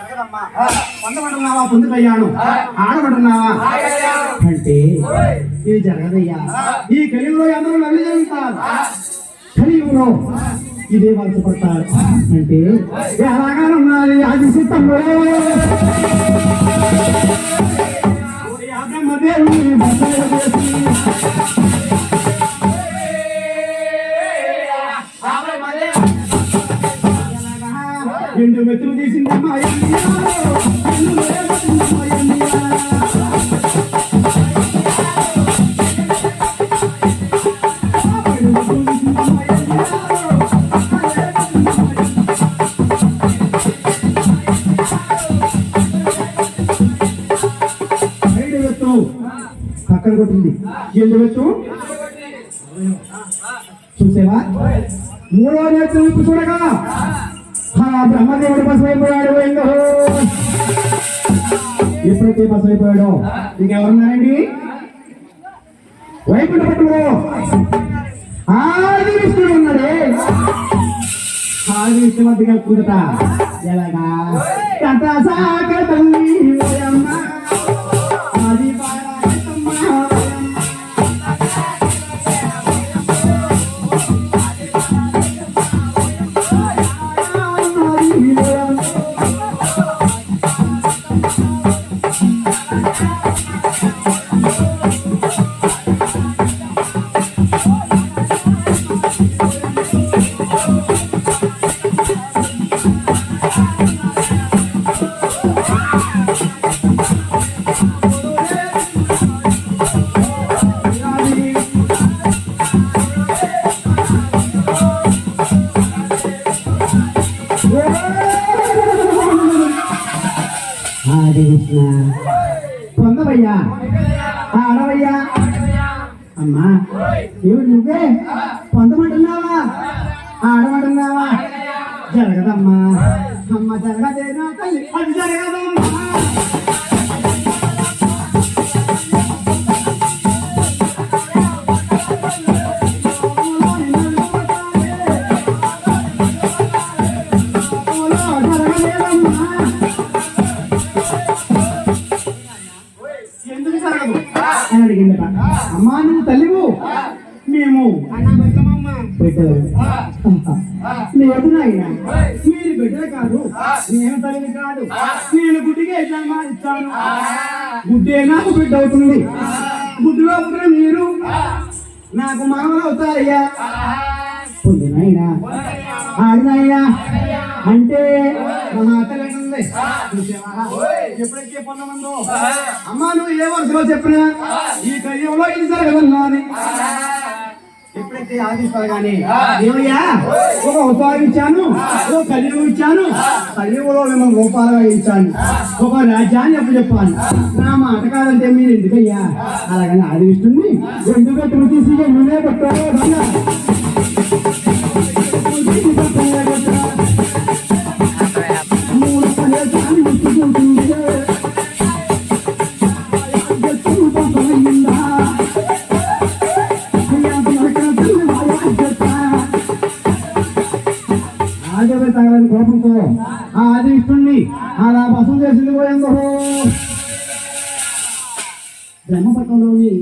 జరగదమ్మా. పొందమంటున్నావా పొందుకయ్యాను ఆడమంటున్నావా అంటే ఇది జరగదయ్యా. ఈ కలియుగంలో అందరూ నల్లి జరుగుతారు కలియుగంలో ఇదే వలసపడతారు అంటే ఎలాగా ఉన్నది అది సిద్ధంలో బ్రహ్మదేవుని ఐదు తీసింది పక్కన కొట్టింది. ఎండు మెత్తు చూసేవా? మూడో నేత్రం చూడగా. బ్రహ్మదేవుడు బసమైపోయాడు ఎందో ఎప్పుడైతే బసమైపోయాడో ఇంకెవరున్నారండి? వైకుంఠ పట్టులో ఆది విష్ణుడు ఉన్నాడే. ఆది విష్ణు మధ్య కలుపుకుంటా ఎలాగా? కథ సాగతం ఆది పొందవయ్యా ఆడవయ్యా అమ్మా ఏమిటి నువ్వే? పొందమంటున్నావా? ఆడమంటున్నావా జరగదమ్మా. అమ్మ జరగదేనా? తల్లి అది జరగదమ్మా. లేదు నాయన మీరు బిడ్డలు కాదు. నేను తల్లిని కాదు. నేను గుడ్డిగా ఎట్లా ఇస్తాను గుడ్డే నాకు బిడ్డ అవుతుంది? గుడ్డులో పుట్టిన మీరు నాకు మామలు అవుతారయ్యా. పొంది నాయనా ఆడినాయనా అంటే ఎప్పుడైతే పొందమందో అమ్మా నువ్వు ఏ వరుసలో చెప్పినా? ఈ కయ్యంలో ఇది జరగదన్నా అని ఎప్పుడైతే ఆదిస్తారు కానీ ఏమయ్యా ఒక ఉపాయం ఇచ్చాను ఒక కలియుగం ఇచ్చాను కలియుగంలో మిమ్మల్ని రూపాలుగా ఇచ్చాను ఒక రాజ్యాన్ని అప్పు చెప్పాను నా మాట కాదంటే మీరు ఎందుకయ్యా? అలాగని ఆది ఎందుకు తీసి నువ్వే పెట్టావు అలా బసం చేసింది పోయిందో బ్రహ్మపట్నంలోని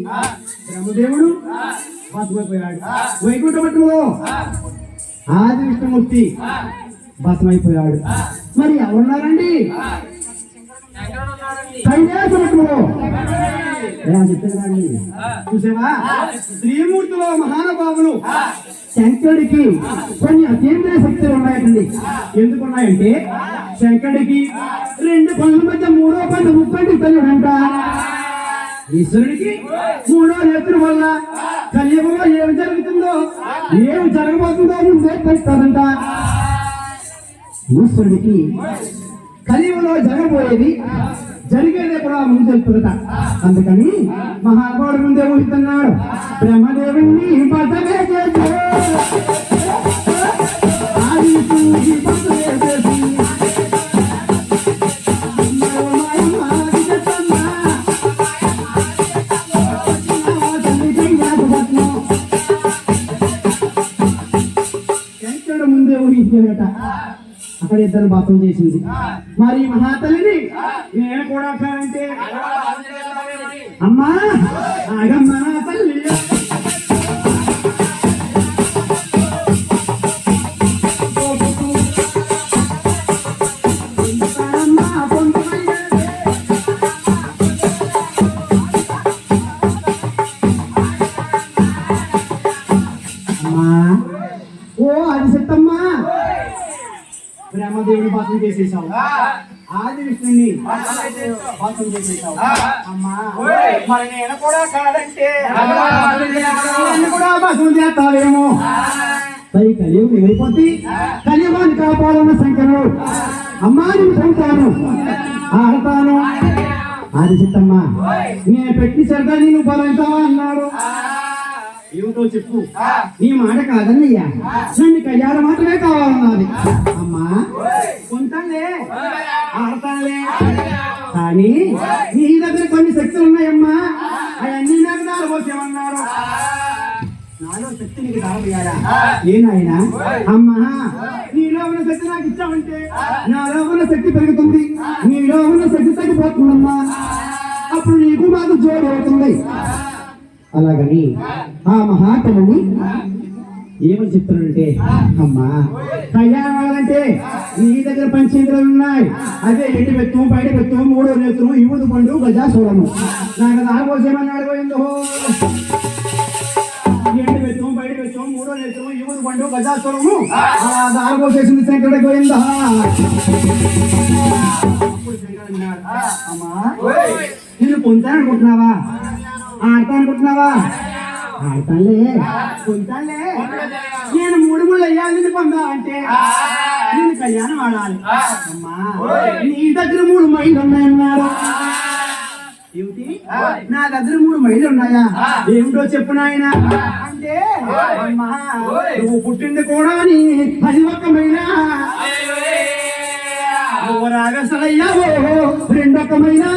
బ్రహ్మదేవుడు బసమైపోయాడు వైకుంఠ పట్టణంలో ఆది విష్ణుమూర్తి బసమైపోయాడు మరి ఎవరున్నారండి? కైలాసపట్నంలో. చూసావా? శ్రీమూర్తిలో మహానుభావులు శంకరుడికి కొన్ని అతీంద్రియ శక్తులు ఉన్నాయండి. ఎందుకున్నాయంటే శంకరుడికి రెండు పనుల మధ్య మూడో పన్ను ముప్పండి తల్లుడంట ఈశ్వరుడికి మూడో నేత్రం వల్ల కలియుగంలో ఏమి జరుగుతుందో ఏమి జరగబోతుందో ముందే తెలుస్తారంట ఈశ్వరుడికి కలియుగంలో జరగబోయేది జరిగేదే కూడా ముందు తెలుపుదట అందుకని మహానుభావుడు ముందే ఊహిస్తున్నాడు. బ్రహ్మదేవుణ్ణి బసమే ముందే ఊహించాడట అక్కడ ఇద్దరు బాతం చేసింది. మరి మహాతల్లిని? నేను కూడా అంటే అమ్మా ఆగమ్మ నా తల్లి. బ్రహ్మదేవుని పాత్ర చేసేసావు ఆది విష్ణుని పాత్ర చేసేసావు అమ్మా. మరి నేను కూడా కాదంటే. నేను కూడా భస్మం చేస్తావేమో. పై కలియుగం ఏమైపోతే కలియుగాన్ని కాపాడన్న సంఖ్యలో. అమ్మా నేను ఆడతాను. ఆది చిత్తమ్మా నేను పెట్టి సరదా నేను బలంతావా అన్నాడు. ఏమిటో చెప్పు. నీ మాట కాదన్నయ్యా. నన్ను కళ్యాణ మాత్రమే కావాలన్నది. అమ్మా కొంటాలే ఆడతానులే కానీ నీ దగ్గర కొన్ని శక్తులు ఉన్నాయమ్మా అవన్నీ నాకు దారబోసేమన్నారు నాలో శక్తి నీకు దారపోయారా ఏనాయనా అమ్మా నీలో ఉన్న శక్తి నాకు ఇచ్చావంటే నాలో ఉన్న శక్తి పెరుగుతుంది. నీలో ఉన్న శక్తి తగ్గిపోతుందమ్మా. అప్పుడు నీకు మాకు జోడు అవుతుంది అలాగని ఆ మహాకళని ఏమని చెప్తానంటే అమ్మా కళ్యాణం అవ్వాలంటే నీ దగ్గర పంచేంద్రాలు ఉన్నాయి. అదే ఎండి పెత్తు బయట పెత్తు మూడో నేత్రం ఇవుడు పండు గజాసురము. నాకు దారిపోసేమన్నాడు పోయిందో ఎండి పెత్తు బయట పెత్తు మూడో నేత్రం ఇవుడు పండు గజాసురము. అలా దారిపోసేసింది శంకరుడికి పోయిందా అప్పుడు శంకరుడు అమ్మా నిన్ను పొందాలనుకుంటున్నావా? ఆడతా అనుకుంటున్నావా ఆడతానులే. పొందాలే నేను మూడు మూడు అయ్యాలి నిన్ను పొందా అంటే? నేను కళ్యాణం ఆడాలి. అమ్మా నీ దగ్గర మూడు మైలు ఉన్నాయన్నారు ఏమిటి? నా దగ్గర మూడు మైలు ఉన్నాయా? ఏమిటో చెప్పు నాయన. అంటే అమ్మా నువ్వు పుట్టింది కూడా నీ పది ఒక్క మైనా నువ్వు రాగసలయ్యావో రెండొక్కమైనా.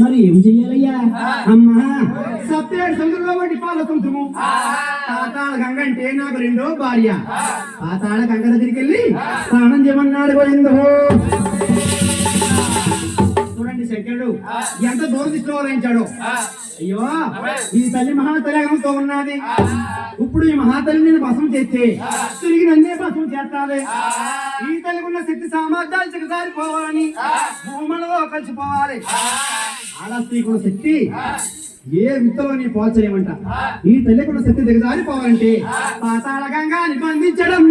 మరి ఏం చెయ్యాలయ్యా? అమ్మా సత్యేడు సందులో బట్టి పాల తుంతుము పాతాళ గంగ అంటే నాకు రెండో భార్య. పాతాళ గంగ దగ్గరికి వెళ్ళి స్నానం చేయమన్నాడు గోవిందో శంకరుడు ఎంత దూరం తీసుకోవాలంచాడు అయ్యో ఈ తల్లి మహాతలేగంతో ఉన్నది. ఇప్పుడు ఈ మహాతల్లి నేను భస్మం చేస్తే తిరిగి నన్నే భస్మం చేస్తాది ఈ తల్లికున్న శక్తి సామర్థ్యాలు చికసారిపోవాలని భూములలో కలిసిపోవాలి. ఆడ స్త్రీకున్న శక్తి ఏ విత్తలో నీ పోల్చలేమంట. ఈ తల్లికున్న శక్తి దిగజారిపోవాలంటే పాతాళ గంగా నిబంధించడం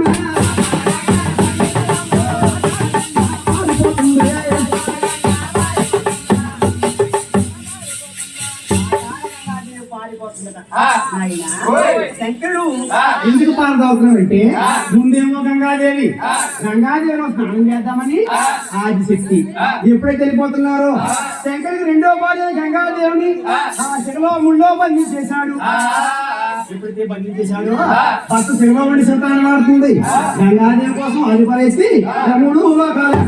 శంకరుడు ఎందుకు పారదవుతున్నాడు అంటే ముందేమో గంగాదేవి గంగాదేవి స్నానం చేద్దామని ఆదిశక్తి. ఎప్పుడైతే వెళ్ళిపోతున్నారో శంకరుడు రెండో భార్య గంగాదేవిని ఆ. శిఖలో ముళ్ళో బంధించేశాడు. ఎప్పుడైతే బంధించేశాడో ఫస్ట్ శిఖలో ఉండి సంతానం ఆడుతుంది గంగాదేవి కోసం అది పరేసి మూడు లోకాలు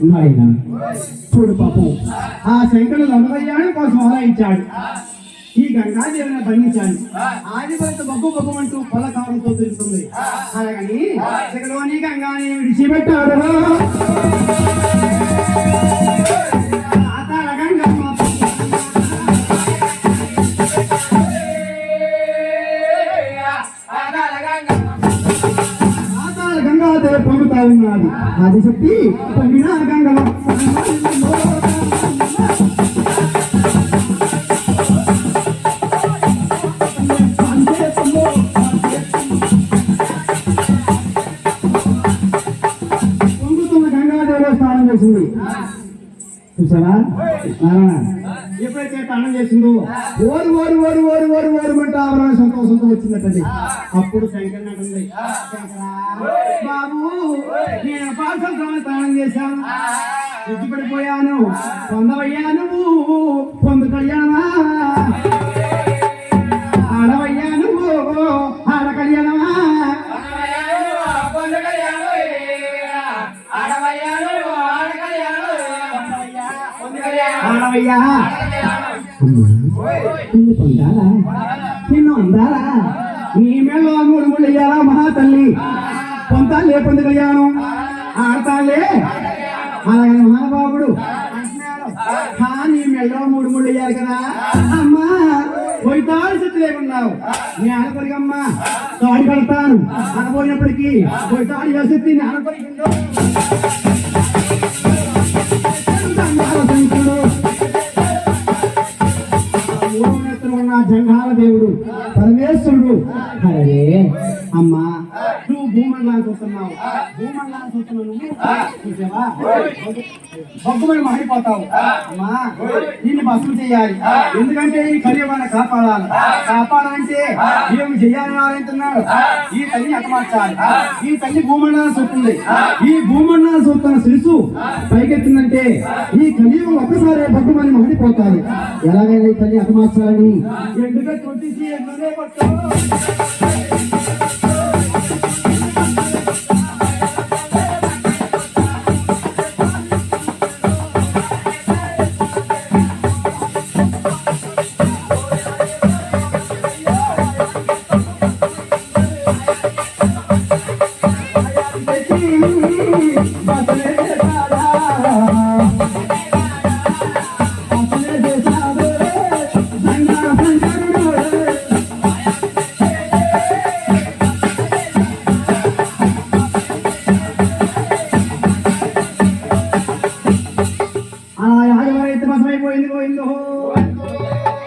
నాయన చూడు పాపం ఆ శంకరుడు లంబయ్యాని కోసం అలా ఈ గంగాదేవిని బంధించాడు. ఆదిపడితే బొగ్గు బొగ్గమంటూ పొల కావడంతో తెలుస్తుంది అలాగని శిఖలోని గంగాని విడిచిపెట్టాడు. పాతాళ గంగాదేవి పొందుతా ఉన్నది ఆదిశక్తి పొందిన గంగమ్మ చేసింది. చూసారా ఎప్పుడైతే అన్నం చేసిందో ఓరు ఓరు ఓరు ఓరు ఓరు ఓరు అంటే ఆవరణ సంతోషంతో వచ్చిందటండి అప్పుడు శంకర్ శంకరా, బాబు నేను పాఠశాల తాళం చేశాను. పడిపోయాను పొందవయ్యాను పొందు కళ్యాణమా ఆడవయ్యా. నువ్వు ఆడ కళ్యాణమా ఆడవయ్యా. నిన్ను పొందాలా? నిన్ను అందాలా? నీ మేలో మూడు ముళ్ళు మహా తల్లి? పొంతాలే పొంది కళ్యాణం ఆడతాలే అలాగే మహాబాబుడు "హా, నీ మెళ్ళో మూడు మూడు అయ్యారు కదా. అమ్మా పోయితాడు శక్తి లేకున్నావు. నీ ఆడపడికమ్మా తాడి కడతాను. అనబోయినప్పటికీ పోయితాడు శక్తి నీ ఆడపడికిందో ఊరునెత్తున దేవుడు పరమేశ్వరుడు. అరే అమ్మా. నువ్వు భూమండలాన్ని చూస్తున్నావు. భూమండలాన్ని చూస్తున్నావు నువ్వు చూసావా? బొగ్గుమని మారిపోతావు. అమ్మా దీన్ని భస్మం చేయాలి. ఎందుకంటే ఈ కలియుగాన్ని కాపాడాలి. కాపాడాలంటే ఏమి చేయాలని ఆలోచిస్తున్నాడు ఈ తల్లిని అటమార్చాలి ఈ తల్లి భూమండలాన్ని చూస్తుంది. ఈ భూమండలాన్ని చూస్తున్న శిశు పైకెత్తిందంటే ఈ కలియుగం ఒక్కసారి బొగ్గుమని మారిపోతారు. ఎలాగైనా ఈ తల్లి అటమార్చాలని ఎందుకంటే ఎందుకే కొట్టావు. ఆ